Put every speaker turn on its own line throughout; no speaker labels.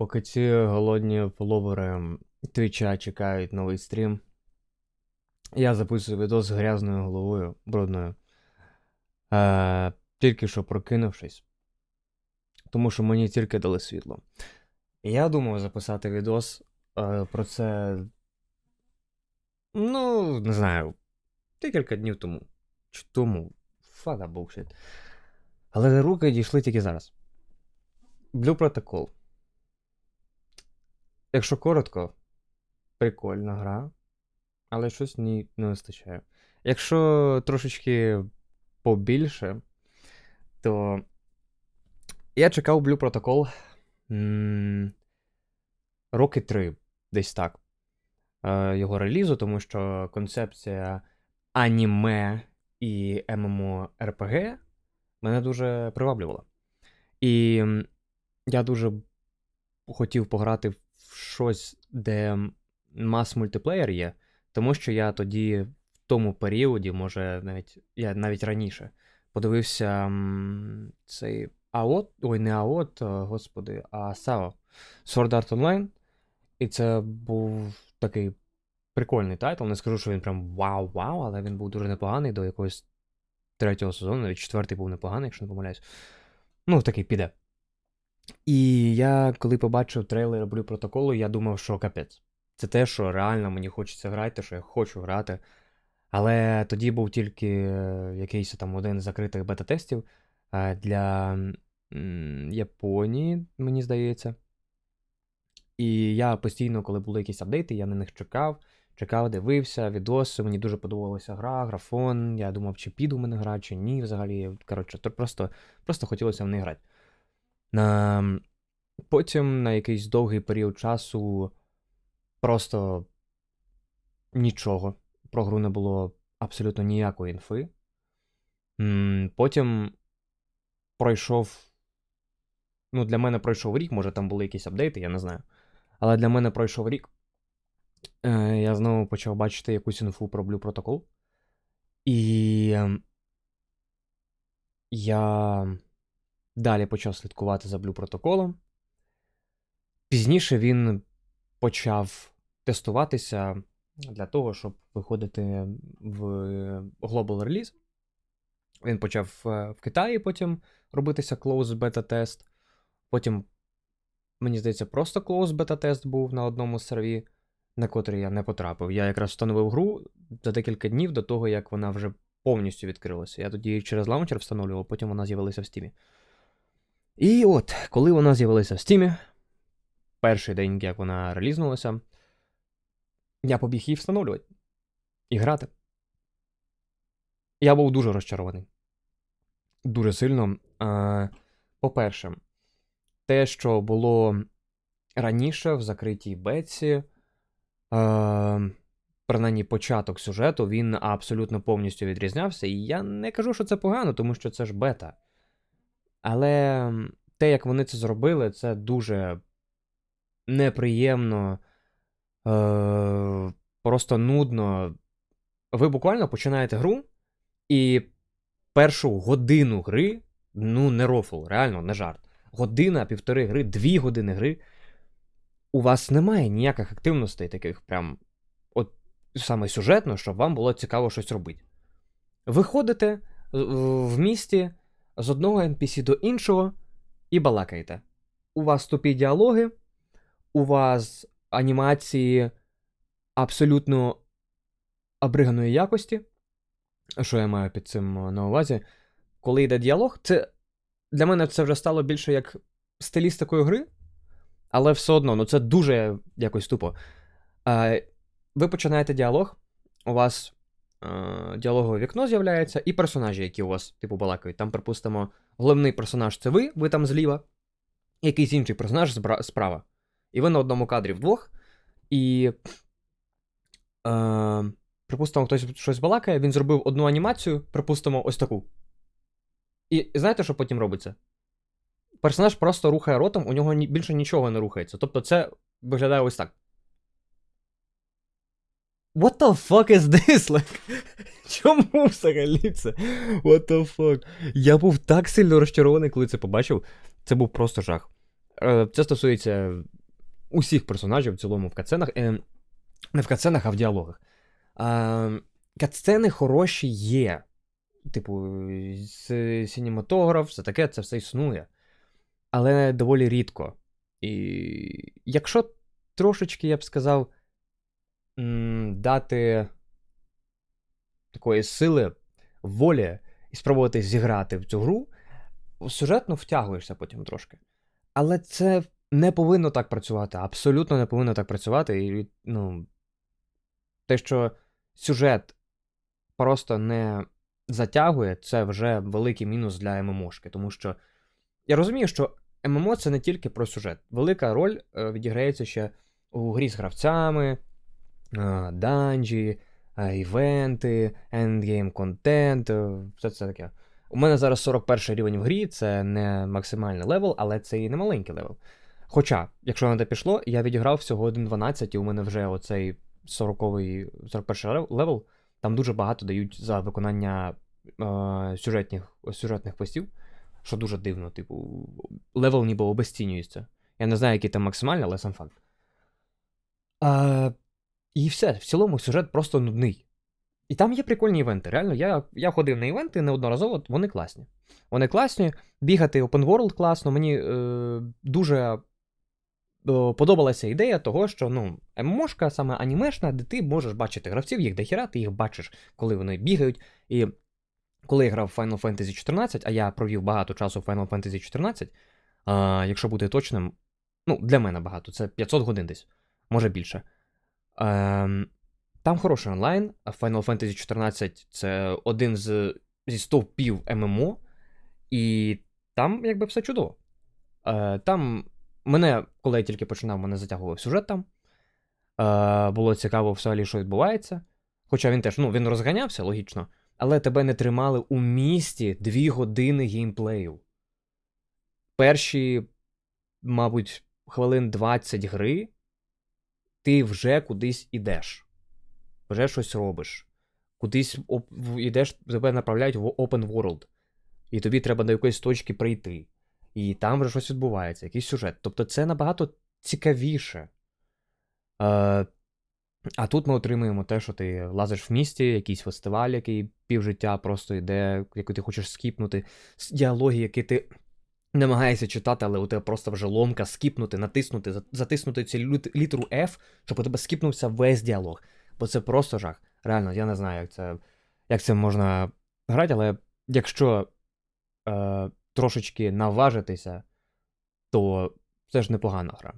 Поки ці голодні фоловери твіча чекають новий стрім, я записую відос з грязною головою, брудною. Е, тільки що прокинувшись. Тому що мені тільки дали світло. Я думав записати відос е, про це. Ну, не знаю, декілька днів тому. Чи тому. Фада bullshit. Але руки дійшли тільки зараз. Blue Protocol. Якщо коротко, прикольна гра, але щось ні не вистачає. Якщо трошечки побільше, то я чекав Blue Protocol м, роки три, десь так. е, Його релізу, тому що концепція аніме і MMORPG мене дуже приваблювала. І я дуже хотів пограти в щось, де мас мультиплеєр є, тому що я тоді, в тому періоді, може, навіть я навіть раніше, подивився цей АОТ, ой, не АОТ, господи, а САО Sword Art Online. І це був такий прикольний тайтл. Не скажу, що він прям вау-вау, але він був дуже непоганий до якогось третього сезону, навіть четвертий був непоганий, якщо не помиляюсь. Ну, такий піде. І я, коли побачив трейлер Blue протоколу, я думав, що капець. Це те, що реально мені хочеться грати, що я хочу грати. Але тоді був тільки е, якийсь там один з закритих бета-тестів для Японії, мені здається. І я постійно, коли були якісь апдейти, я на них чекав, чекав, дивився, відоси. Мені дуже подобалася гра, графон. Я думав, чи піду в мене гра, чи ні. Взагалі, коротше, то просто, просто хотілося в неї грати. На... Потім на якийсь довгий період часу просто нічого. Про гру не було абсолютно ніякої інфи. Потім пройшов. Ну, для мене пройшов рік, може там були якісь апдейти, я не знаю. Але для мене пройшов рік. Е, я знову почав бачити якусь інфу про Blue Protocol. І ем, я далі почав слідкувати за Blue протоколом. Пізніше він почав тестуватися для того, щоб виходити в Global Release. Він почав е, в Китаї потім робитися close бета-тест. Потім, мені здається, просто close бета-тест був на одному з серві, на котрий я не потрапив. Я якраз встановив гру за декілька днів до того, як вона вже повністю відкрилася. Я тоді через лаунчер встановлював, потім вона з'явилася в стімі. І от, коли вона з'явилася в стімі, перший день, як вона релізнулася, я побіг її встановлювати і грати. Я був дуже розчарований. Дуже сильно. По-перше, те, що було раніше в закритій беці, принаймні початок сюжету, він абсолютно повністю відрізнявся. І я не кажу, що це погано, тому що це ж бета. Але те, як вони це зробили, це дуже неприємно, е- просто нудно. Ви буквально починаєте гру, і першу годину гри, ну, не рофл, реально, не жарт. Година, півтори гри, дві години гри. У вас немає ніяких активностей, таких прям, от саме сюжетно, щоб вам було цікаво щось робити. Ви ходите в місті з одного NPC до іншого і балакаєте. У вас тупі діалоги, у вас анімації абсолютно обриганої якості. Що я маю під цим на увазі? Коли йде діалог, це для мене це вже стало більше як стилістикою гри, але все одно, ну це дуже якось тупо. Ви починаєте діалог, у вас е, діалогове вікно з'являється, і персонажі, які у вас, типу, балакають. Там, припустимо, головний персонаж це ви, ви там зліва, якийсь інший персонаж справа. І ви на одному кадрі вдвох. І. Е, Припустимо, хтось щось балакає, він зробив одну анімацію, припустимо, ось таку. І знаєте, що потім робиться? Персонаж просто рухає ротом, у нього більше нічого не рухається. Тобто це виглядає ось так. What the fuck is this? Like, Чому взагалі це? What the fuck? Я був так сильно розчарований, коли це побачив. Це був просто жах. Е, Це стосується усіх персонажів в цілому в катсценах. Е, Не в катсценах, а в діалогах. Катсцени хороші є. Типу, с- синематограф, все таке, це все існує. Але доволі рідко. І якщо трошечки, я б сказав, дати такої сили, волі і спробувати зіграти в цю гру, сюжетно втягуєшся потім трошки. Але це не повинно так працювати. Абсолютно не повинно так працювати. І, ну, те, що сюжет просто не затягує, це вже великий мінус для ММОшки. Тому що я розумію, що ММО це не тільки про сюжет. Велика роль е, відіграється ще у грі з гравцями, данжі, е, івенти, ендгейм контент, е, все це таке. У мене зараз 41 рівень в грі, це не максимальний левел, але це і не маленький левел. Хоча, якщо на те пішло, я відіграв всього 1.12, і у мене вже оцей 40-й, 41 левел, там дуже багато дають за виконання е, сюжетних, сюжетних постів, що дуже дивно, типу, левел ніби обесцінюється. Я не знаю, який там максимальний, але сам факт. А, і все, в цілому сюжет просто нудний. І там є прикольні івенти. Реально, я, я ходив на івенти неодноразово, вони класні. Вони класні, бігати open world класно. Мені е, дуже е, подобалася ідея того, що ну, ММОшка саме анімешна, де ти можеш бачити гравців, їх дохіра, ти їх бачиш, коли вони бігають. І коли я грав Final Fantasy 14, а я провів багато часу в Final Fantasy 14, е, якщо бути точним, ну, для мене багато, це 500 годин десь, може більше. Ем, там хороший онлайн, Final Fantasy 14 це один з, зі стовпів ММО, і там якби все чудово. Е, там мене, коли я тільки починав, мене затягував сюжет там. Е, було цікаво взагалі, що відбувається. Хоча він теж ну, він розганявся, логічно, але тебе не тримали у місті 2 години геймплею. Перші, мабуть, хвилин 20 гри, ти вже кудись ідеш вже щось робиш. Кудись йдеш, тебе направляють в open world, і тобі треба до якоїсь точки прийти. І там вже щось відбувається, якийсь сюжет. Тобто це набагато цікавіше. Е, а тут ми отримуємо те, що ти лазиш в місті, якийсь фестиваль, який півжиття просто йде, який ти хочеш скіпнути, діалоги, які ти намагаєшся читати, але у тебе просто вже ломка скіпнути, натиснути, затиснути цю літ- літеру F, щоб у тебе скіпнувся весь діалог. Бо це просто жах. Реально, я не знаю, як це, як це можна грати, але якщо е, трошечки наважитися, то це ж непогана гра.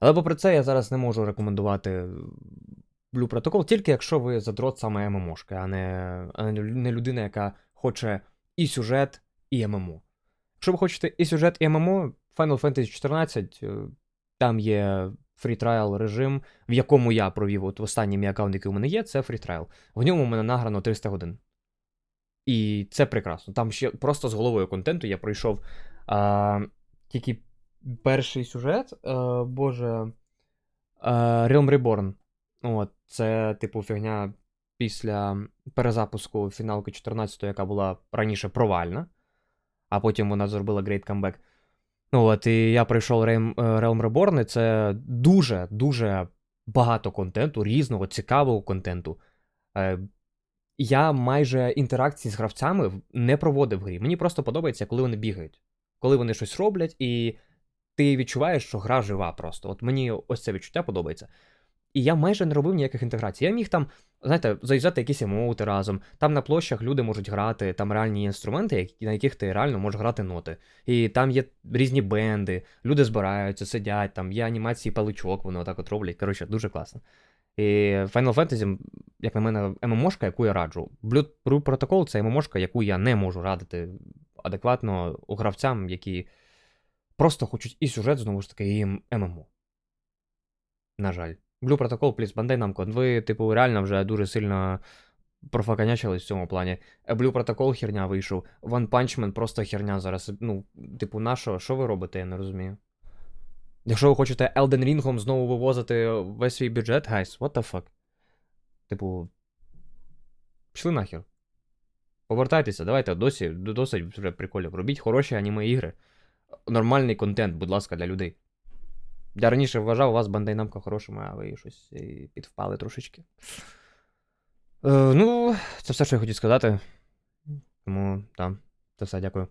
Але попри це, я зараз не можу рекомендувати Blue Protocol, тільки якщо ви задрот саме ММОшки, а не, а не людина, яка хоче і сюжет, і ММО. Якщо ви хочете і сюжет, і ММО, Final Fantasy 14, е, там є trial режим, в якому я провів от останній мій аккаунт, який у мене є, це trial. В ньому у мене награно 300 годин. І це прекрасно. Там ще просто з головою контенту я пройшов а, тільки перший сюжет, а, боже. А, Realm Reborn. От, це, типу, фігня після перезапуску фіналки 14, яка була раніше провальна, а потім вона зробила Great Comeback. Ну, от, і я пройшов Realm, е, Reborn, і це дуже, дуже багато контенту, різного, цікавого контенту. Е, я майже інтеракції з гравцями не проводив в грі. Мені просто подобається, коли вони бігають, коли вони щось роблять, і ти відчуваєш, що гра жива просто. От мені ось це відчуття подобається. І я майже не робив ніяких інтеграцій. Я міг там, знаєте, заїжджати якісь емоути разом. Там на площах люди можуть грати, там реальні інструменти, на яких ти реально можеш грати ноти. І там є різні бенди, люди збираються, сидять, там є анімації паличок, вони отак от роблять. Коротше, дуже класно. І Final Fantasy, як на мене, ММОшка, яку я раджу. Blue Protocol це ММОшка, яку я не можу радити адекватно гравцям, які просто хочуть і сюжет, знову ж таки, і ММО. На жаль. Blue Protocol, плюс Bandai Namco. Ви, типу, реально вже дуже сильно профаканячились в цьому плані. Е, Blue Protocol херня вийшов. One Punch Man просто херня зараз. Ну, типу, на що? Що ви робите, я не розумію. Якщо ви хочете Elden Ring знову вивозити весь свій бюджет, guys, what the fuck? Типу. Пішли нахер. Повертайтеся, давайте досі, досить вже приколів. Робіть хороші аніме ігри. нормальний контент, будь ласка, для людей. Я раніше вважав вас бандайнамка хорошими, а ви щось підвпали трошечки. Е, ну, це все, що я хотів сказати. Тому, так, це все, дякую.